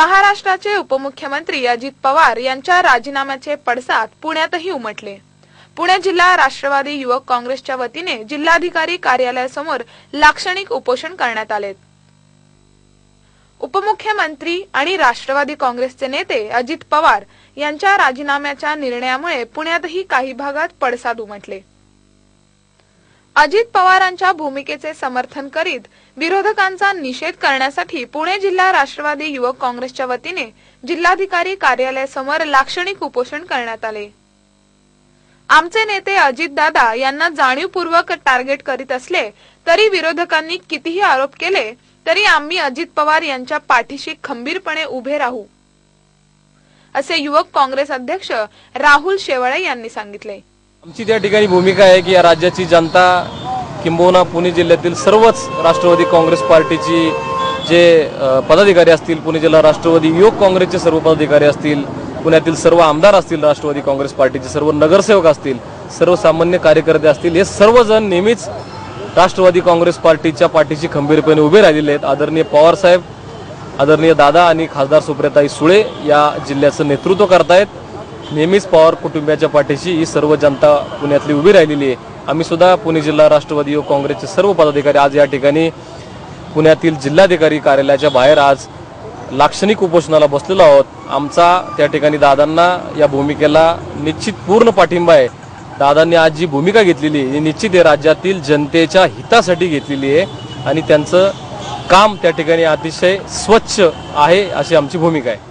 महाराष्ट्राचे उपमुख्यमंत्री अजित पवार यांच्या राजीनाम्याचे पडसाद पुण्यातही उमटले. पुणे जिल्हा राष्ट्रवादी युवक काँग्रेसच्या वतीने जिल्हाधिकारी कार्यालयासमोर लाक्षणिक उपोषण करण्यात आले उपमुख्यमंत्री आणि राष्ट्रवादी काँग्रेसचे नेते अजित पवार यांच्या राजीनाम्याच्या निर्णयामुळे पुण्यातही काही भागात पडसाद उमटले. अजित पवारांच्या भूमिकेचे समर्थन करीत विरोधकांचा निषेध करण्यासाठी पुणे जिल्हा राष्ट्रवादी युवक काँग्रेसच्या वतीने जिल्हाधिकारी कार्यालयासमोर लाक्षणिक उपोषण करण्यात आले. आमचे नेते अजितदादा यांना जाणीवपूर्वक टार्गेट करीत असले तरी विरोधकांनी कितीही आरोप केले तरी आम्ही अजित पवार यांच्या पाठीशी खंबीरपणे उभे राहू असे युवक काँग्रेस अध्यक्ष राहुल शेवाळे यांनी सांगितले. आमची त्या ठिकाणी भूमिका आहे की या राज्याची जनता किंबहुना पुणे जिल्ह्यातील सर्वच राष्ट्रवादी काँग्रेस पार्टीची जे पदाधिकारी असतील पुणे जिल्हा राष्ट्रवादी युवक काँग्रेसचे सर्व पदाधिकारी असतील पुण्यातील सर्व आमदार असतील राष्ट्रवादी काँग्रेस पार्टीचे सर्व नगरसेवक असतील सर्वसामान्य कार्यकर्ते असतील हे सर्वजण नेहमीच राष्ट्रवादी काँग्रेस पार्टीच्या पाठीशी खंबीरपणे उभे राहिलेले आहेत. आदरणीय पवार साहेब आदरणीय दादा आणि खासदार सुप्रियाताई सुळे या जिल्ह्याचं नेतृत्व करतायत. नेहमीच पवार कुटुंबियाच्या पाठीशी ही सर्व जनता पुण्यातली उभी राहिलेली आहे. आम्ही सुद्धा पुणे जिल्हा राष्ट्रवादी युवक काँग्रेसचे सर्व पदाधिकारी आज या ठिकाणी पुण्यातील जिल्हाधिकारी कार्यालयाच्या बाहेर आज लाक्षणिक उपोषणाला बसलेलो आहोत. आमचा त्या ठिकाणी दादांना या भूमिकेला निश्चित पूर्ण पाठिंबा आहे. दादांनी आज जी भूमिका घेतलेली ही निश्चित आहे राज्यातील जनतेच्या हितासाठी घेतलेली आहे आणि त्यांचं काम त्या ठिकाणी अतिशय स्वच्छ आहे अशी आमची भूमिका आहे.